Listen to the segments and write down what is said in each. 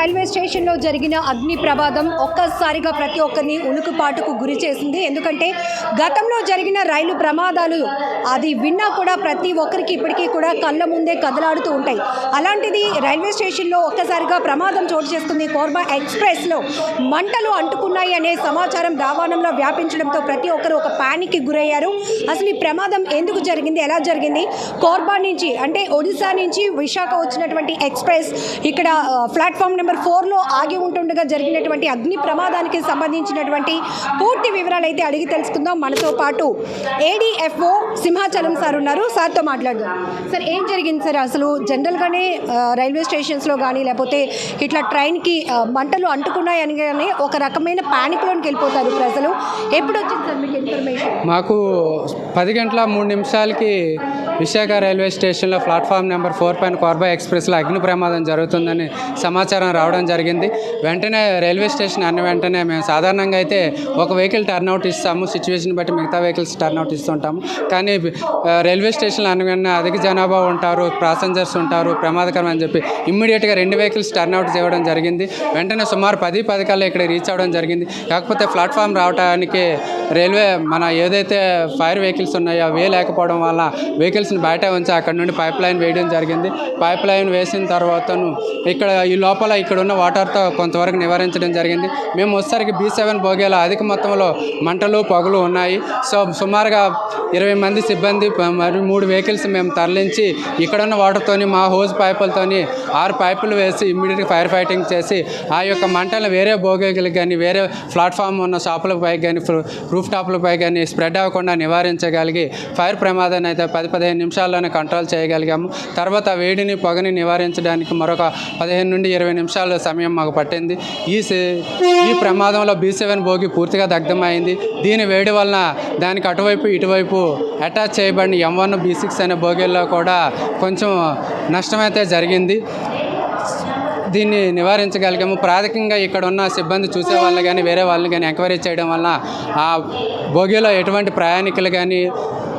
Railway స్టేషన్లో జరిగిన అగ్ని ప్రమాదం ఒక్కసారిగా ప్రతి ఒక్కరిని ఉలుకుపాటుకు గురి చేసింది. ఎందుకంటే గతంలో జరిగిన రైలు ప్రమాదాలు అది విన్నా కూడా ప్రతి ఒక్కరికి ఇప్పటికీ కూడా కళ్ళ ముందే కదలాడుతూ ఉంటాయి. అలాంటిది రైల్వే స్టేషన్లో ఒక్కసారిగా ప్రమాదం చోటు చేసుకుంది కోర్బా ఎక్స్ప్రెస్లో. మంటలు అంటుకున్నాయి అనే సమాచారం రావాణంలో వ్యాపించడంతో ప్రతి ఒక్కరు ఒక ప్యానిక్కి గురయ్యారు. అసలు ఈ ప్రమాదం ఎందుకు జరిగింది? ఎలా జరిగింది? కోర్బా నుంచి అంటే ఒడిశా నుంచి విశాఖ వచ్చినటువంటి ఎక్స్ప్రెస్ ఇక్కడ ప్లాట్ఫామ్ నెంబర్ ఫోర్లో ఆగి ఉంటుండగా జరిగినటువంటి అగ్ని ప్రమాదానికి సంబంధించినటువంటి పూర్తి వివరాలు అయితే అడిగి తెలుసుకుందాం. మనతో పాటు ఏడీఎఫ్ఓ సింహాచలం సార్ ఉన్నారు. సార్తో మాట్లాడదాం. సార్ ఏం జరిగింది సార్? అసలు జనరల్గానే రైల్వే స్టేషన్స్లో కానీ లేకపోతే ఇట్లా ట్రైన్కి మంటలు అంటుకున్నాయని కానీ ఒక రకమైన ప్యానిక్లోకి వెళ్ళిపోతారు ప్రజలు. ఎప్పుడు వచ్చింది సార్ మీకు ఇన్ఫర్మేషన్? మాకు పది గంటల మూడు నిమిషాలకి విశాఖ రైల్వే స్టేషన్లో ప్లాట్ఫామ్ నెంబర్ ఫోర్ పైన కార్బా ఎక్స్ప్రెస్లో అగ్ని ప్రమాదం జరుగుతుందని సమాచారం రావడం జరిగింది. వెంటనే రైల్వే స్టేషన్ అన్న వెంటనే మేము సాధారణంగా అయితే ఒక వెహికల్ టర్న్అవుట్ ఇస్తాము. సిచ్యువేషన్ బట్టి మిగతా వెహికల్స్ టర్న్అవుట్ ఇస్తుంటాము. కానీ రైల్వే స్టేషన్లో అన్న వెంటనే అధిక జనాభా ఉంటారు ప్యాసెంజర్స్ ఉంటారు ప్రమాదకరం అని చెప్పి ఇమ్మీడియట్గా రెండు వెహికల్స్ టర్న్అవుట్ చేయడం జరిగింది. వెంటనే సుమారు పది పథకాలు ఇక్కడ రీచ్ అవ్వడం జరిగింది. కాకపోతే ప్లాట్ఫామ్ రావడానికి రైల్వే మన ఏదైతే ఫైర్ వెహికల్స్ ఉన్నాయో అవే లేకపోవడం వల్ల వెహికల్స్ని బయట ఉంచి అక్కడ నుండి పైప్ లైన్ వేయడం జరిగింది. పైప్ లైన్ వేసిన తర్వాతను ఇక్కడ ఈ లోపల ఇక్కడ ఉన్న వాటర్తో కొంతవరకు నివారించడం జరిగింది. మేము వచ్చేసరికి బీ సెవెన్ బోగేల అధిక మొత్తంలో మంటలు పొగలు ఉన్నాయి. సో సుమారుగా ఇరవై మంది సిబ్బంది మరియు మూడు వెహికల్స్ మేము తరలించి ఇక్కడ ఉన్న వాటర్తోని మా హోజ్ పైపులతోని ఆరు పైపులు వేసి ఇమ్మీడియట్గా ఫైర్ ఫైటింగ్ చేసి ఆ యొక్క మంటలు వేరే బోగేలకు కానీ వేరే ప్లాట్ఫామ్ ఉన్న షాపులపై కానీ రూఫ్ టాప్లపై కానీ స్ప్రెడ్ అవ్వకుండా నివారించగలిగి ఫైర్ ప్రమాదాన్ని అయితే పది పదిహేను నిమిషాల్లోనే కంట్రోల్ చేయగలిగాము. తర్వాత వేడిని పొగని నివారించడానికి మరొక పదిహేను నుండి ఇరవై నిమిషాల సమయం మాకు పట్టింది. ఈ సే- ఈ ప్రమాదంలో బీ సెవెన్ బోగి పూర్తిగా దగ్ధమైంది. దీని వేడి వలన దానికి అటువైపు ఇటువైపు అటాచ్ చేయబడిన ఎం వన్ బీ సిక్స్ అనే బోగీల్లో కూడా కొంచెం నష్టమైతే జరిగింది. దీన్ని నివారించగలిగాము. ప్రాథమికంగా ఇక్కడ ఉన్న సిబ్బంది చూసే వాళ్ళని కానీ వేరే వాళ్ళని కానీ ఎంక్వైరీ చేయడం వల్ల ఆ బోగీలో ఎటువంటి ప్రయాణికులు కానీ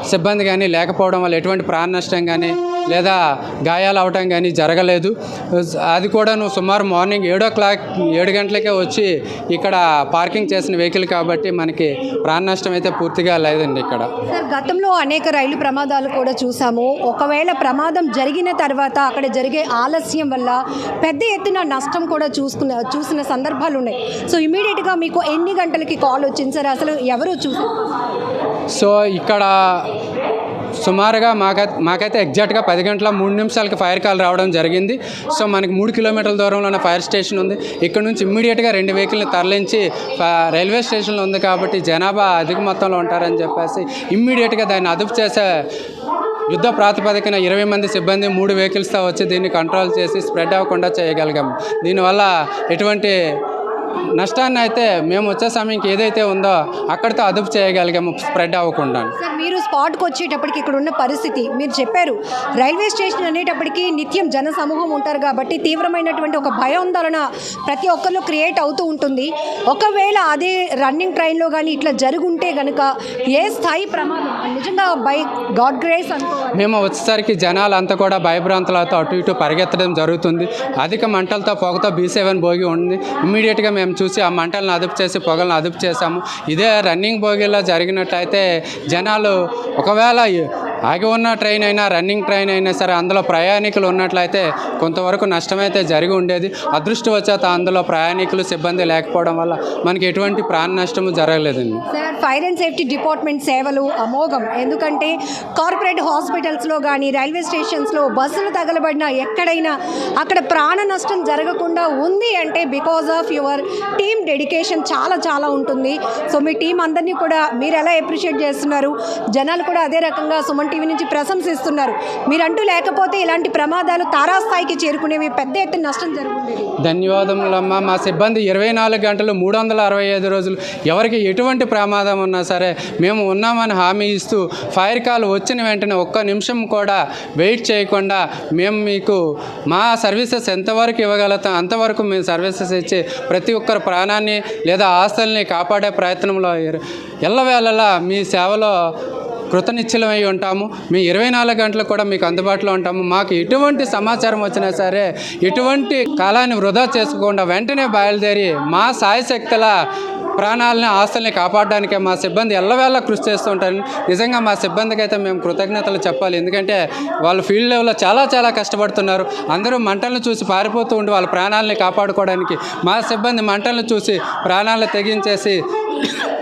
సిబ్బంది కానీ లేకపోవడం వల్ల ఎటువంటి ప్రాణ నష్టం కానీ లేదా గాయాలు అవటం కానీ జరగలేదు. అది కూడాను సుమారు మార్నింగ్ ఏడో క్లాక్ ఏడు గంటలకే వచ్చి ఇక్కడ పార్కింగ్ చేసిన వెహికల్ కాబట్టి మనకి ప్రాణ నష్టం అయితే పూర్తిగా లేదండి ఇక్కడ. సార్ గతంలో అనేక రైలు ప్రమాదాలు కూడా చూసాము. ఒకవేళ ప్రమాదం జరిగిన తర్వాత అక్కడ జరిగే ఆలస్యం వల్ల పెద్ద ఎత్తున నష్టం కూడా చూసుకున్న చూసిన సందర్భాలు ఉన్నాయి. సో ఇమీడియట్గా మీకు ఎన్ని గంటలకి కాల్ వచ్చింది సార్? అసలు ఎవరు చూసారు? సో ఇక్కడ సుమారుగా మాకై మాకైతే ఎగ్జాక్ట్గా పది గంటల మూడు నిమిషాలకి ఫైర్ కాల్ రావడం జరిగింది. సో మనకి మూడు కిలోమీటర్ల దూరంలోనే ఫైర్ స్టేషన్ ఉంది. ఇక్కడ నుంచి ఇమ్మీడియట్గా రెండు వెహికల్ని తరలించి రైల్వే స్టేషన్లో ఉంది కాబట్టి జనాభా అధిక మొత్తంలో ఉంటారని చెప్పేసి ఇమ్మీడియట్గా దాన్ని అదుపు చేసే యుద్ధ ప్రాతిపదికన ఇరవై మంది సిబ్బంది మూడు వెహికల్స్తో వచ్చి దీన్ని కంట్రోల్ చేసి స్ప్రెడ్ అవ్వకుండా చేయగలిగాము దీనివల్ల ఎటువంటి నష్టాన్ని అయితే మేము వచ్చే సమయంకి ఏదైతే ఉందో అక్కడితో అదుపు చేయగలిగాము స్ప్రెడ్ అవ్వకుండా. సార్ మీరు స్పాట్కి వచ్చేటప్పటికి ఇక్కడ ఉన్న పరిస్థితి మీరు చెప్పారు రైల్వే స్టేషన్ అనేటప్పటికి నిత్యం జన సమూహం ఉంటారు కాబట్టి తీవ్రమైనటువంటి ఒక భయాందోళన ప్రతి ఒక్కరిలో క్రియేట్ అవుతూ ఉంటుంది. ఒకవేళ అదే రన్నింగ్ ట్రైన్లో కానీ ఇట్లా జరుగుంటే కనుక ఏ స్థాయి ప్రమాదం? నిజంగా బై గాడ్ గ్రేస్ అనుకోవాలి మేము వచ్చేసరికి జనాలంతా కూడా భయభ్రాంతులతో అటు ఇటు పరిగెత్తడం జరుగుతుంది. అధిక మంటలతో పొగతో బీ సెవెన్ భోగి ఉంది. ఇమ్మీడియట్గా మేము చూసి ఆ మంటలను అదుపు చేసి పొగలను అదుపు చేసాము ఇదే రన్నింగ్ బోగీలో జరిగినట్టయితే జనాలు ఒకవేళ ఆగి ఉన్న ట్రైన్ అయినా రన్నింగ్ ట్రైన్ అయినా సరే అందులో ప్రయాణికులు ఉన్నట్లయితే కొంతవరకు నష్టమైతే జరిగి ఉండేది. అదృష్టవశాత్తు అందులో ప్రయాణికులు సిబ్బంది లేకపోవడం వల్ల మనకి ఎటువంటి ప్రాణ నష్టము జరగలేదండి. Sir fire and safety department సేవలు అమోఘం. ఎందుకంటే కార్పొరేట్ హాస్పిటల్స్లో కానీ రైల్వే స్టేషన్స్లో బస్సులు తగలబడినా ఎక్కడైనా అక్కడ ప్రాణ నష్టం జరగకుండా ఉంది అంటే because of your team dedication చాలా చాలా ఉంటుంది. సో మీ టీం అందరినీ కూడా మీరు ఎలా అప్రిషియేట్ చేస్తున్నారు? జనాలు కూడా అదే రకంగా సుమన్ టీవీ నుంచి ప్రశంసిస్తున్నారు. మీరంటూ లేకపోతే ఇలాంటి ప్రమాదాలు తారాస్థాయికి చేరుకునేవి పెద్ద ఎత్తున నష్టం జరుగుతుంది. ధన్యవాదములమ్మా. మా సిబ్బంది ఇరవై నాలుగు గంటలు మూడు వందల అరవై ఐదు రోజులు ఎవరికి ఎటువంటి ప్రమాదం చేద్దామన్నా సరే మేము ఉన్నామని హామీ ఇస్తూ ఫైర్ కాల్ వచ్చిన వెంటనే ఒక్క నిమిషం కూడా వెయిట్ చేయకుండా మేము మీకు మా సర్వీసెస్ ఎంతవరకు ఇవ్వగలుగుతాం అంతవరకు మేము సర్వీసెస్ ఇచ్చి ప్రతి ఒక్కరి ప్రాణాన్ని లేదా ఆస్తుల్ని కాపాడే ప్రయత్నంలో ఎల్లవేళలా మీ సేవలో కృతనిశ్చలమై ఉంటాము. మీ ఇరవై నాలుగు గంటలు కూడా మీకు అందుబాటులో ఉంటాము. మాకు ఎటువంటి సమాచారం వచ్చినా సరే ఎటువంటి కాలాన్ని వృధా చేసుకోకుండా వెంటనే బయలుదేరి మా సాయశక్తుల ప్రాణాలని ఆస్తుల్ని కాపాడడానికే మా సిబ్బంది ఎల్లవేళ కృషి చేస్తూ ఉంటారు. నిజంగా మా సిబ్బందికి అయితే మేము కృతజ్ఞతలు చెప్పాలి. ఎందుకంటే వాళ్ళు ఫీల్డ్ లెవెల్లో చాలా చాలా కష్టపడుతున్నారు. అందరూ మంటలను చూసి పారిపోతూ ఉండి వాళ్ళ ప్రాణాలని కాపాడుకోవడానికి మా సిబ్బంది మంటలను చూసి ప్రాణాలను తెగించేసి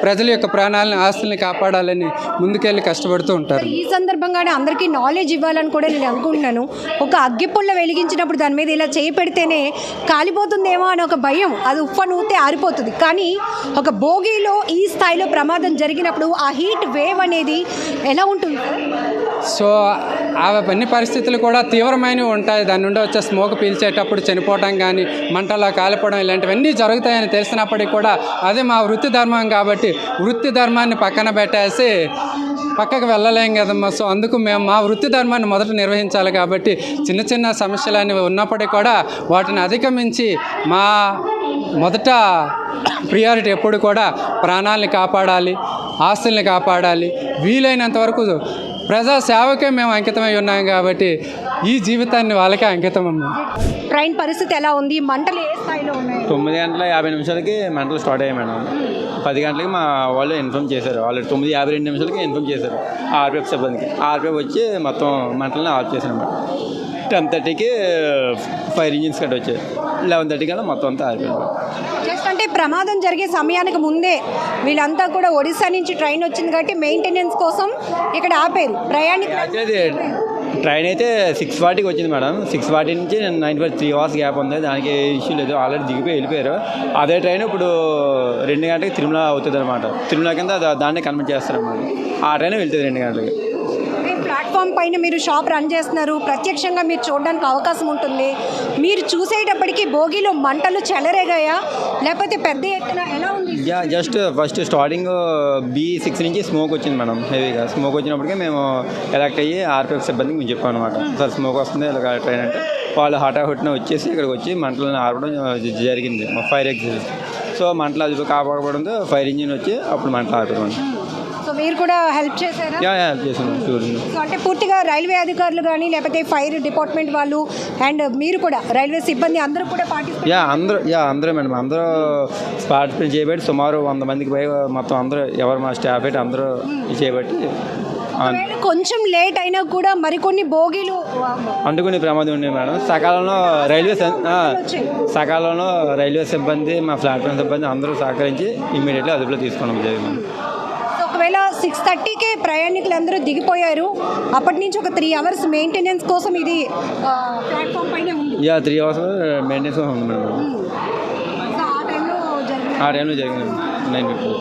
ప్రజల యొక్క ప్రాణాలను ఆస్తుల్ని కాపాడాలని ముందుకెళ్ళి కష్టపడుతూ ఉంటారు. ఈ సందర్భంగానే అందరికీ నాలెడ్జ్ ఇవ్వాలని కూడా నేను అనుకుంటున్నాను. ఒక అగ్గిపుల్ల వెలిగించినప్పుడు దాని మీద ఇలా చేయి పెడితేనే కాలిపోతుందేమో అని ఒక భయం అది ఉప్ప నూతే ఆరిపోతుంది. కానీ ఒక భోగిలో ఈ స్థాయిలో ప్రమాదం జరిగినప్పుడు ఆ హీట్ వేవ్ అనేది ఎలా ఉంటుంది? సో అవన్నీ పరిస్థితులు కూడా తీవ్రమైనవి ఉంటాయి. దాని నుండి వచ్చే స్మోక్ పీల్చేటప్పుడు చనిపోవటం కానీ మంటలో కాలిపోవడం ఇలాంటివన్నీ జరుగుతాయని తెలిసినప్పటికీ కూడా అది మా వృత్తి ధర్మం కాబట్టి వృత్తి ధర్మాన్ని పక్కన పెట్టేసి పక్కకు వెళ్ళలేం కదమ్మా. సో అందుకు మేము మా వృత్తి ధర్మాన్ని మొదట నిర్వహించాలి కాబట్టి చిన్న చిన్న సమస్యలు అనేవి ఉన్నప్పటికీ కూడా వాటిని అధిగమించి మా మొదట ప్రియారిటీ ఎప్పుడు కూడా ప్రాణాలని కాపాడాలి ఆస్తుల్ని కాపాడాలి. వీలైనంత వరకు ప్రజా సేవకే మేము అంకితమై ఉన్నాం కాబట్టి ఈ జీవితాన్ని వాళ్ళకే అంకితం అమ్మా ట్రైన్ పరిస్థితి ఎలా ఉంది? మంటలు ఏ స్థాయిలో ఉన్నాయి? తొమ్మిది గంటల యాభై నిమిషాలకి మంటలు స్టార్ట్ అయ్యాయి మేడం. పది గంటలకి మా వాళ్ళు ఇన్ఫామ్ చేశారు. వాళ్ళు తొమ్మిది యాభై రెండు నిమిషాలకి ఇన్ఫామ్ చేశారు ఆర్పిఎఫ్ సిబ్బందికి. ఆర్పిఎఫ్ వచ్చి మొత్తం మంటలను ఆఫ్ చేశారు మేడం టెన్ థర్టీకి ఫైర్ ఇంజిన్స్ కట్ వచ్చాయి. లెవెన్ థర్టీకి అలా మొత్తం అంతా ఆరిపోయింది జస్ట్ అంటే ప్రమాదం జరిగే సమయానికి ముందే వీళ్ళంతా కూడా ఒడిశా నుంచి ట్రైన్ వచ్చింది కాబట్టి మెయింటెనెన్స్ కోసం ఇక్కడ ఆపారు. ప్రయాణికులు ట్రైన్ అయితే సిక్స్ ఫార్టీకి వచ్చింది మేడం. సిక్స్ ఫార్టీ నుంచి nine five three hours gap ఉంది. దానికి ఇష్యూ లేదు. ఆల్రెడీ దిగిపోయి వెళ్ళిపోయారు. అదే ట్రైన్ ఇప్పుడు రెండు గంటలకి తిరుమల అవుతుంది అనమాట తిరుమల కింద దాన్ని కన్వర్ట్ చేస్తారన్నమాట. ఆ ట్రైన్ వెళ్తుంది రెండు గంటలకి. ప్లాట్ఫామ్ పైన మీరు షాప్ రన్ చేస్తున్నారు. ప్రత్యక్షంగా మీరు చూడడానికి అవకాశం ఉంటుంది. మీరు చూసేటప్పటికి భోగిలో మంటలు చెలరేగాయా? లేకపోతే పెద్ద ఎత్తున ఎలా ఉంది? Yeah just first starting B six నుంచి స్మోక్ వచ్చింది మేడం హెవీగా. స్మోక్ వచ్చినప్పటికీ మేము ఎలక్ట్ అయ్యి ఆర్పిఎఫ్ సిబ్బందికి మేము చెప్పాం అనమాట సార్ స్మోక్ వస్తుంది ఇలా ట్రైన్ అంటే. వాళ్ళు హఠాహుటిన వచ్చేసి ఇక్కడికి వచ్చి మంటలను ఆర్పడం జరిగింది. ఫైర్ ఎగ్జిట్ సో మంటలు అది కాపాడడంతో ఫైర్ ఇంజిన్ వచ్చి అప్పుడు మంటలు ఆపడం మీరు కూడా హెల్ప్ చేశారా? యా యా సో అంటే పూర్తిగా రైల్వే అధికారులు కానీ లేకపోతే ఫైర్ డిపార్ట్మెంట్ వాళ్ళు అండ్ మీరు కూడా రైల్వే సిబ్బంది అందరూ కూడా పార్టిసిపేట్ యా అందరూ యా అందరూ మేడం అందరూ పార్టిసిపేట్ చేయబట్టి సుమారు వంద మందికి పై మొత్తం అందరూ ఎవరు మా స్టాఫ్ అయితే అందరూ చేయబట్టి ఒకవేళ కొంచెం లేట్ అయినా కూడా మరికొన్ని భోగిలు అంటుకునే ప్రమాదం ఉంది మేడం. సకాలంలో రైల్వే ఆ, సకాలంలో రైల్వే సిబ్బంది మా ప్లాట్ఫామ్ సిబ్బంది అందరూ సహకరించి ఇమీడియట్లీ అదుపులో తీసుకోవడం జరిగింది సిక్స్ థర్టీకే ప్రయాణికులు అందరూ దిగిపోయారు. అప్పటి నుంచి ఒక త్రీ అవర్స్ మెయింటెనెన్స్ కోసం ఇది ప్లాట్ఫామ్ పైన ఉంది. యా త్రీ అవర్స్ మెయింటెనెన్స్ ఉంది మేడం. సో ఆ టైంలో జరిగిన ఆ టైంలో జరిగింది నైన్ ఫిఫ్టీ